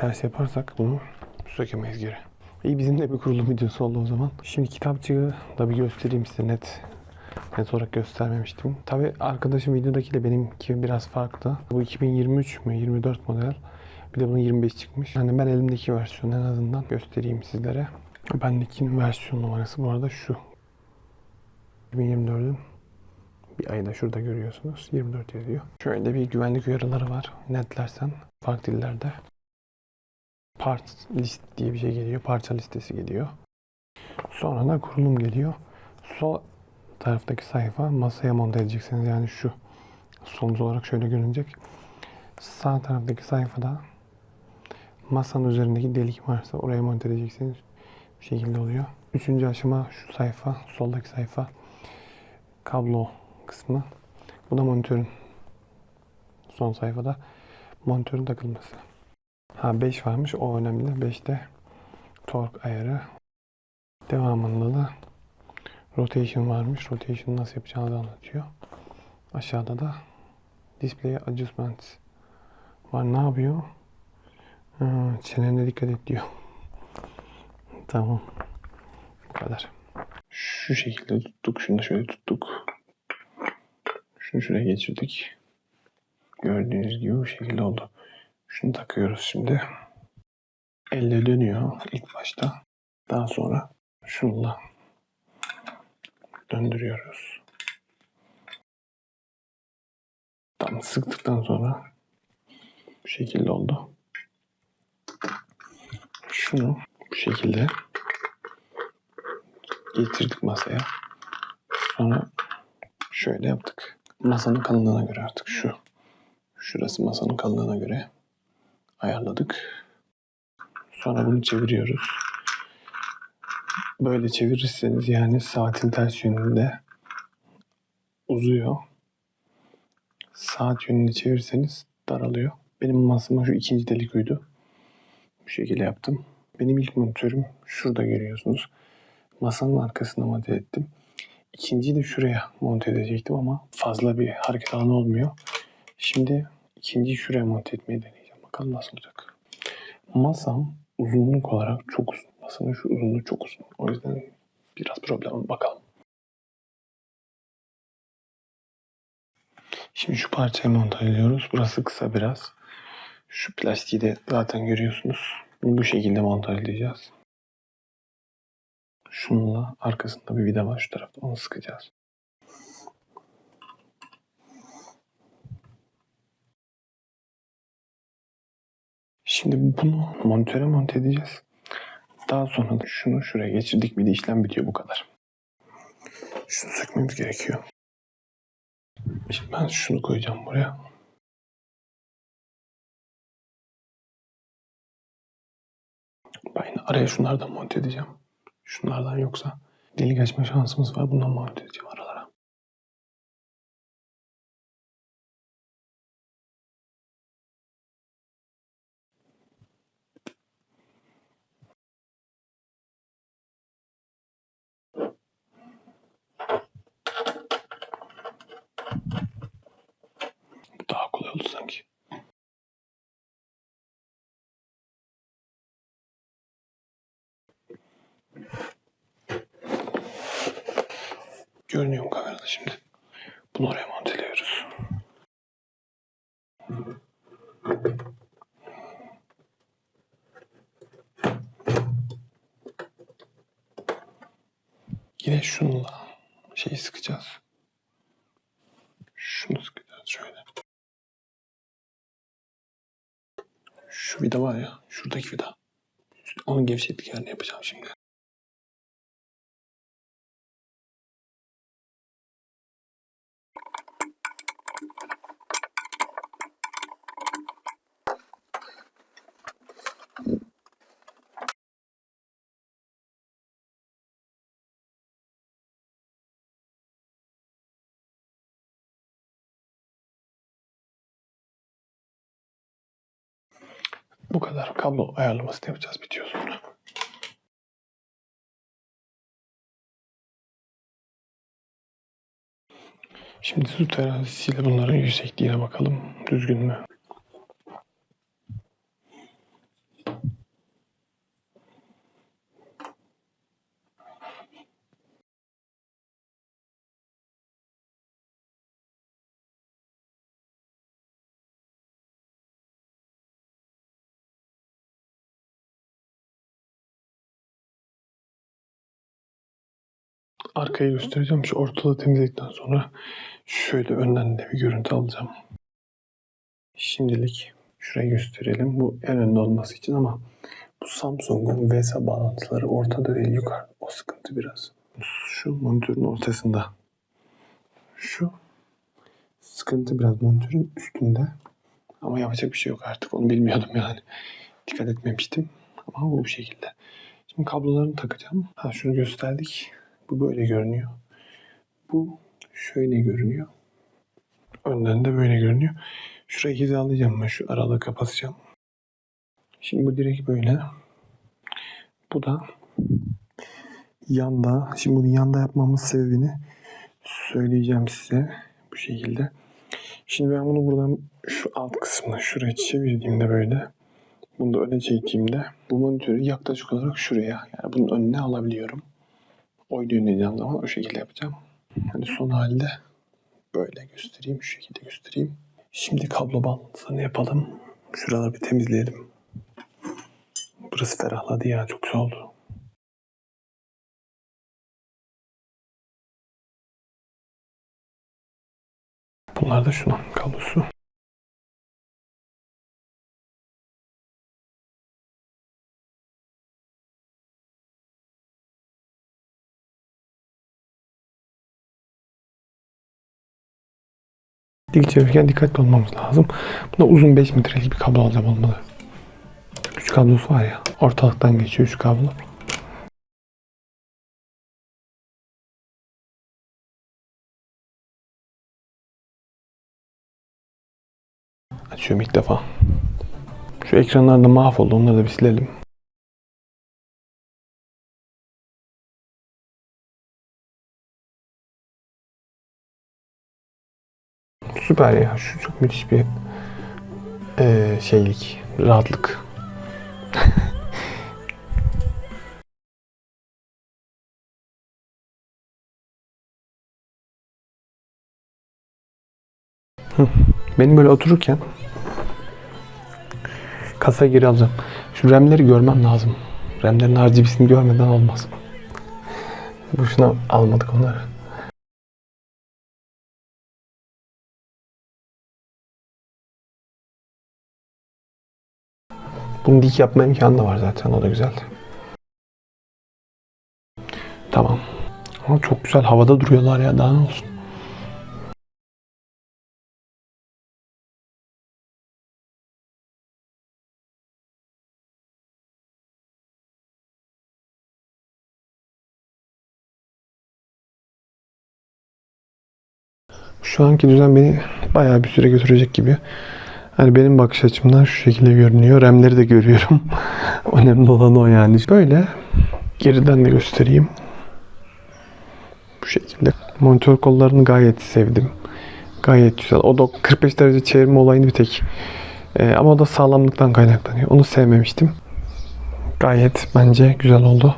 ters yaparsak bunu sökemeyiz geri. İyi bizim de bir kurulum videosu oldu o zaman. Şimdi kitapçığı da bir göstereyim size net net olarak göstermemiştim. Tabi arkadaşım videodakiyle benimki biraz farklı. Bu 2023 mü 24 model. Bir de bunun 25 çıkmış. Yani ben elimdeki versiyonu en azından göstereyim sizlere. Bendeki versiyon numarası bu arada şu. 2024'ün bir ayı da şurada görüyorsunuz. 24 yazıyor. Şöyle bir güvenlik uyarıları var. Netlersen farklı dillerde. Part list diye bir şey geliyor. Parça listesi geliyor. Sonra da kurulum geliyor. Sol taraftaki sayfa masaya monte edeceksiniz. Yani şu sonuç olarak şöyle görünecek. Sağ taraftaki sayfada masanın üzerindeki delik varsa oraya monte edeceksiniz. Bu şekilde oluyor. Üçüncü aşama şu sayfa, soldaki sayfa kablo kısmı. Bu da monitörün son sayfada monitörün takılması. Ha 5 varmış o önemli. 5'te tork ayarı. Devamında da rotation varmış. Rotation nasıl yapacağını anlatıyor. Aşağıda da display adjustment var. Ne yapıyor? Ha, çenene dikkat et diyor. tamam. Bu kadar. Şu şekilde tuttuk. Şunu da şöyle tuttuk. Şunu şuraya geçirdik. Gördüğünüz gibi bu şekilde oldu. Şunu takıyoruz şimdi. Elle dönüyor ilk başta. Daha sonra şunla döndürüyoruz. Tam sıktıktan sonra bu şekilde oldu. Şunu bu şekilde getirdik masaya. Sonra şöyle yaptık. Masanın kalınlığına göre artık şu. Şurası masanın kalınlığına göre ayarladık. Sonra bunu çeviriyoruz. Böyle çevirirseniz yani saatin ters yönünde uzuyor. Saat yönünde çevirirseniz daralıyor. Benim masama şu ikinci delik uydu. Bu şekilde yaptım. Benim ilk monitörüm şurada görüyorsunuz. Masanın arkasına monte ettim. İkinciyi de şuraya monte edecektim ama fazla bir hareket alanı olmuyor. Şimdi ikinciyi şuraya monte etmeyi deneyeceğim. Bakalım nasıl olacak. Masam uzunluk olarak çok uzun. Masanın şu uzunluğu çok uzun. O yüzden biraz problem bakalım. Şimdi şu parçayı monte ediyoruz. Burası kısa biraz. Şu plastiği de zaten görüyorsunuz. Bunu bu şekilde edeceğiz. Şununla arkasında bir vida var şu tarafta. Onu sıkacağız. Şimdi bunu monitöre monte edeceğiz. Daha sonra da şunu şuraya geçirdik bir de işlem bitiyor bu kadar. Şunu sökmemiz gerekiyor. Şimdi ben şunu koyacağım buraya. Ben araya şunlardan monte edeceğim. Şunlardan yoksa delik açma şansımız var. Bundan monte edeceğim aralara. Bu daha kolay oldu sanki. Görünüyor mu kamerada şimdi? Bunu oraya monteliyoruz. Yine şunla şeyi sıkacağız. Şunu sıkacağız şöyle. Şu vida var ya, şuradaki vida. Onun gevşettik yerini yapacağım şimdi. Bu kadar kablo ayarlamasını yapacağız. Bitiyor sonra. Şimdi su terazisiyle bunların yüksekliğine bakalım. Düzgün mü? Arkayı göstereceğim. Şu ortalığı temizledikten sonra şöyle önden de bir görüntü alacağım. Şimdilik şurayı gösterelim. Bu en önde olması için ama bu Samsung'un VESA bağlantıları ortada değil yukarıda. O sıkıntı biraz. Şu monitörün ortasında. Şu sıkıntı biraz monitörün üstünde. Ama yapacak bir şey yok artık. Onu bilmiyordum yani. Dikkat etmemiştim. Ama bu şekilde. Şimdi kablolarını takacağım. Ha şunu gösterdik. Bu böyle görünüyor. Bu şöyle görünüyor. Önden de böyle görünüyor. Şurayı hizalayacağım ben. Şu aralığı kapatacağım. Şimdi bu direkt böyle. Bu da yanda. Şimdi bunu yanda yapmamız sebebini söyleyeceğim size. Bu şekilde. Şimdi ben bunu buradan şu alt kısmına şuraya çevirdiğimde böyle bunu da öne çektiğimde bu monitörü yaklaşık olarak şuraya yani bunun önüne alabiliyorum. Oynayacağım zaman o şekilde yapacağım. Hani son halde böyle göstereyim. Şu şekilde göstereyim. Şimdi kablo bağlantısını yapalım. Şuraları bir temizleyelim. Burası ferahladı ya. Çok güzel oldu. Bunlar da şunun kablosu. Dik çevirirken dikkatli olmamız lazım. Bunda uzun 5 metrelik bir kablo alacağım olmalı. 3 kablosu var ya. Ortalıktan geçiyor 3 kablo. Açıyorum ilk defa. Şu ekranlar da mahvoldu. Onları da bir silelim. Süper ya. Şu çok müthiş bir eee, şeylik, rahatlık. Benim böyle otururken kasaya geri alacağım. Şu RAM'leri görmem lazım. RAM'lerin RGB'sini görmeden olmaz. Boşuna almadık onları. Bunu dik yapma imkanı da var zaten. O da güzel. Tamam. Ama çok güzel havada duruyorlar ya. Daha ne olsun. Şu anki düzen beni bayağı bir süre götürecek gibi. Hani benim bakış açımdan şu şekilde görünüyor. RAM'leri de görüyorum. Önemli olan o yani. Böyle geriden de göstereyim. Bu şekilde. Monitör kollarını gayet sevdim. Gayet güzel. O da 45 derece çevirme olayını bir tek. Ee, ama o da sağlamlıktan kaynaklanıyor. Onu sevmemiştim. Gayet bence güzel oldu.